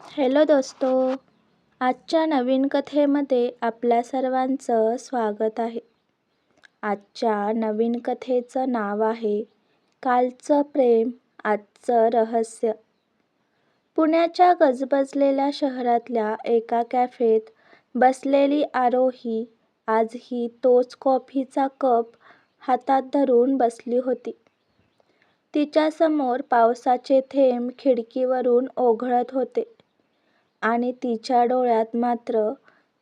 Hello दोस्तो आजच्या नवीन कथेमध्ये आपल्या सर्वांचं स्वागत आहे. आजच्या नवीन कथेचं नाव आहे कालचं प्रेम आजचं रहस्य. पुण्याच्या गजबजलेल्या शहरातल्या एका कॅफेत बसलेली आरोही आजही तोच कॉफीचा कप हातात धरून बसली होती. तिच्यासमोर पावसाचे थेंब खिडकीवरून ओघळत होते. आणि तिच्या डोळ्यात मात्र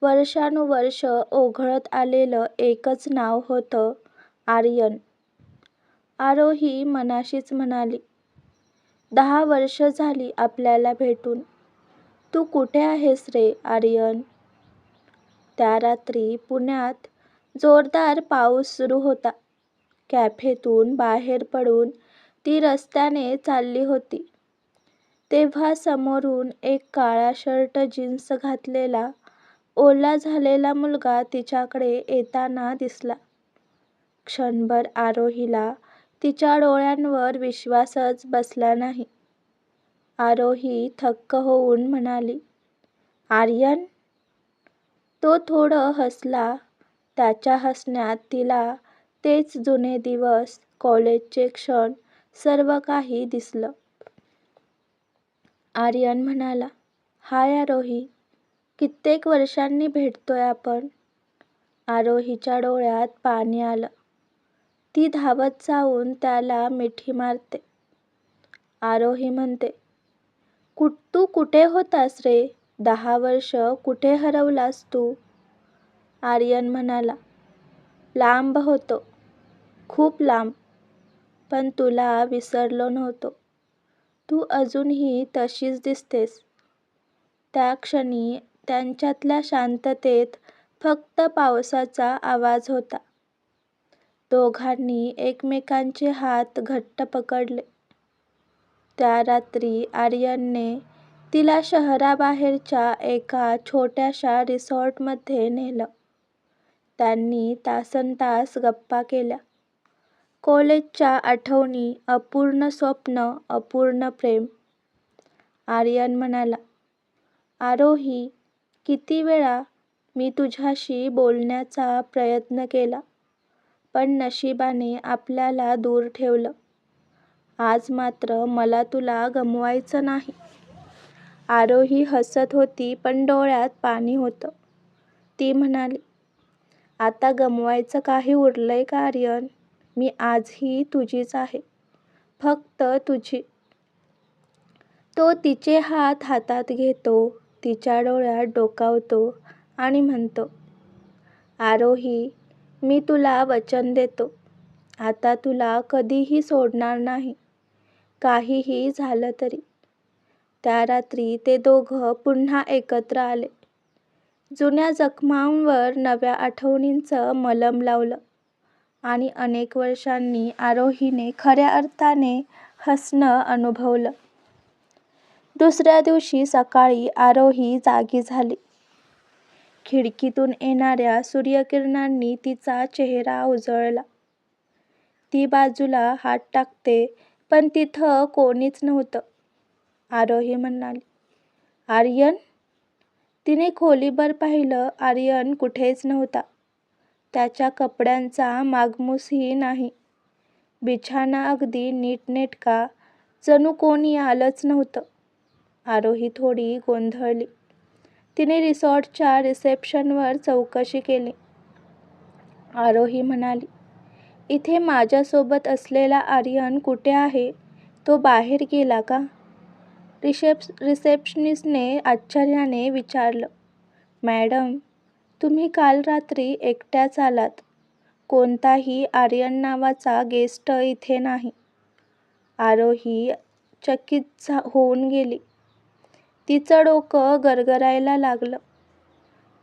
वर्षानुवर्ष ओघळत आलेलं एकच नाव होतं आर्यन. आरोही मनाशीच म्हणाली, दहा वर्ष झाली आपल्याला भेटून. तू कुठे आहेस रे आर्यन? त्या रात्री पुण्यात जोरदार पाऊस सुरू होता. कॅफेतून बाहेर पडून ती रस्त्याने चालली होती. तेव्हा समोरून एक काळा शर्ट जीन्स घातलेला ओला झालेला मुलगा तिच्याकडे येताना दिसला. क्षणभर आरोहीला तिच्या डोळ्यांवर विश्वासच बसला नाही. आरोही थक्क होऊन म्हणाली, आर्यन? तो थोडं हसला. त्याच्या हसण्यात तिला तेच जुने दिवस, कॉलेजचे क्षण सर्व काही दिसलं. आर्यन म्हणाला, हाय आरोही. कित्येक वर्षांनी भेटतोय आपण. आरोहीच्या डोळ्यात पाणी आलं. ती धावत जाऊन त्याला मिठी मारते. आरोही म्हणते, कुठ तू कुठे होतास रे? दहा वर्ष कुठे हरवलास तू? आर्यन म्हणाला, लांब होतो. खूप लांब. पण तुला विसरलो नव्हतो. तू अजूनही तशीच दिसतेस. त्या क्षणी त्यांच्यातल्या शांततेत फक्त पावसाचा आवाज होता. दोघांनी एकमेकांचे हात घट्ट पकडले. त्या रात्री आर्यनने तिला शहराबाहेरच्या एका छोट्याशा रिसॉर्टमध्ये नेलं. त्यांनी तासनतास गप्पा केल्या. कॉलेजच्या आठवणी, अपूर्ण स्वप्न अपूर्ण प्रेम. आर्यन म्हणाला, आरोही, किती वेळा मी तुझ्याशी बोलण्याचा प्रयत्न केला, पण नशिबाने आपल्याला दूर ठेवलं. आज मात्र मला तुला गमवायचं नाही. आरोही हसत होती पण डोळ्यात पाणी होतं. ती म्हणाली, आता गमवायचं काही उरलंय का आर्यन? मी आजही तुझीच आहे. फक्त तुझी. तो तिचे हात हातात घेतो, तिच्या डोळ्यात डोकावतो आणि म्हणतो, आरोही, मी तुला वचन देतो. आता तुला कधीही सोडणार नाही. काहीही झालं तरी. त्या रात्री ते दोघं पुन्हा एकत्र आले. जुन्या जखमांवर नव्या आठवणींचं मलम लावलं आणि अनेक वर्षांनी आरोहीने खऱ्या अर्थाने हसणं अनुभवलं. दुसऱ्या दिवशी सकाळी आरोही जागी झाली. खिडकीतून येणाऱ्या सूर्यकिरणांनी तिचा चेहरा उजळला. ती बाजूला हात टाकते पण तिथं कोणीच नव्हतं. आरोही म्हणाली, आर्यन? तिने खोलीभर पाहिलं. आर्यन कुठेच नव्हता. त्याच्या कपड्यांचा मागमूसही नाही. बिछाना अगदी नीटनेटका, जणू कोणी आलंच नव्हतं. आरोही थोडी गोंधळली. तिने रिसॉर्टच्या रिसेप्शनवर चौकशी केली. आरोही म्हणाली, इथे माझ्यासोबत असलेला आर्यन कुठे आहे? तो बाहेर गेला का? रिसेप्शनिस्टने आश्चर्याने विचारलं, मॅडम, तुम्ही काल रात्री एकट्याच आलात. कोणताही आर्यन नावाचा गेस्ट इथे नाही. आरोही चकित होऊन गेली. तिचं डोकं गरगरायला लागलं.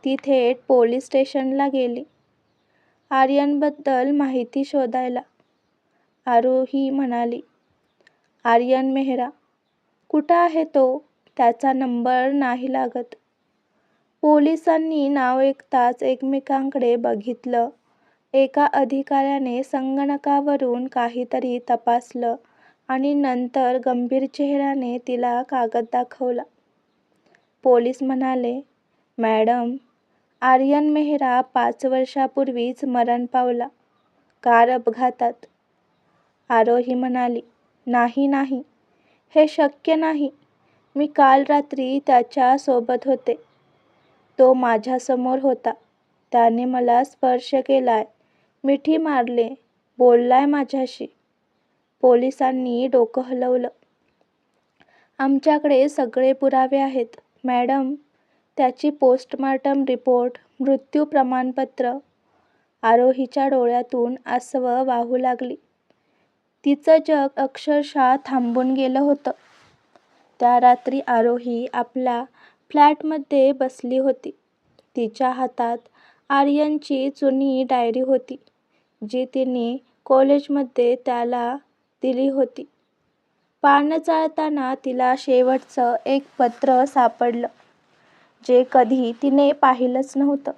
ती थेट पोलीस स्टेशनला गेली. आर्यनबद्दल माहिती शोधायला. आरोही म्हणाली, आर्यन मेहरा. कुठं आहे तो? त्याचा नंबर नाही लागत. पोलिसांनी नाव ऐकताच एकमेकांकडे बघितलं. एका अधिकाऱ्याने संगणकावरून काहीतरी तपासलं आणि नंतर गंभीर चेहऱ्याने तिला कागद दाखवला. पोलीस म्हणाले मॅडम आर्यन मेहरा पाच वर्षापूर्वीच मरण पावला. कार अपघातात. आरोही म्हणाली नाही नाही. हे शक्य नाही. मी काल रात्री त्याच्या सोबत होते. तो माझ्यासमोर होता. त्याने मला स्पर्श केलाय. मिठी मारले. बोललाय माझ्याशी. पोलिसांनी डोकं हलवलं. आमच्याकडे सगळे पुरावे आहेत. मॅडम त्याची पोस्टमार्टम रिपोर्ट मृत्यू प्रमाणपत्र आरोहीच्या डोळ्यातून आसवं वाहू लागली. तिचं जग अक्षरशः थांबून गेलं होतं. त्या रात्री आरोही आपल्या फ्लॅटमध्ये बसली होती. तिच्या हातात आर्यनची जुनी डायरी होती जी तिने कॉलेजमध्ये त्याला दिली होती. पानं चाळताना तिला शेवटचं एक पत्र सापडलं जे कधी तिने पाहिलंच नव्हतं.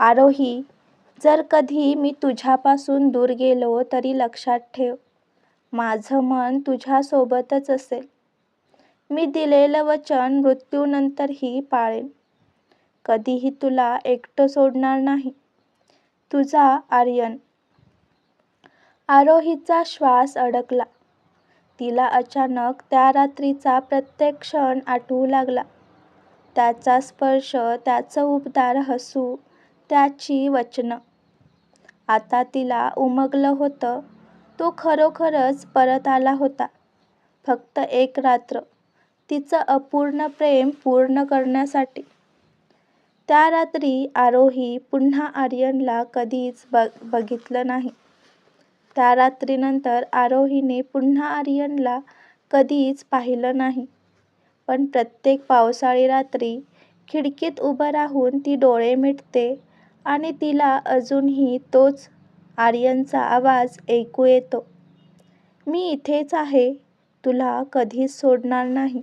आरोही जर कधी मी तुझ्यापासून दूर गेलो तरी लक्षात ठेव माझं मन तुझ्यासोबतच असेल. मी दिलेलं वचन मृत्यूनंतरही पाळेन. कधीही तुला एकटं सोडणार नाही. तुझा आर्यन. आरोहीचा श्वास अडकला. तिला अचानक त्या रात्रीचा प्रत्येक क्षण आठवू लागला. त्याचा स्पर्श त्याचं उबदार हसू त्याची वचनं. आता तिला उमगलं होतं. तो खरोखरच परत आला होता. फक्त एक रात्र. तिचं अपूर्ण प्रेम पूर्ण करण्यासाठी. त्या रात्री आरोही पुन्हा आर्यनला कधीच बघ बघितलं नाही. त्या रात्रीनंतर आरोहीने पुन्हा आर्यनला कधीच पाहिलं नाही. पण प्रत्येक पावसाळी रात्री खिडकीत उभं राहून ती डोळे मिटते आणि तिला अजूनही तोच आर्यनचा आवाज ऐकू येतो. मी इथेच आहे. तुला कधीच सोडणार नाही.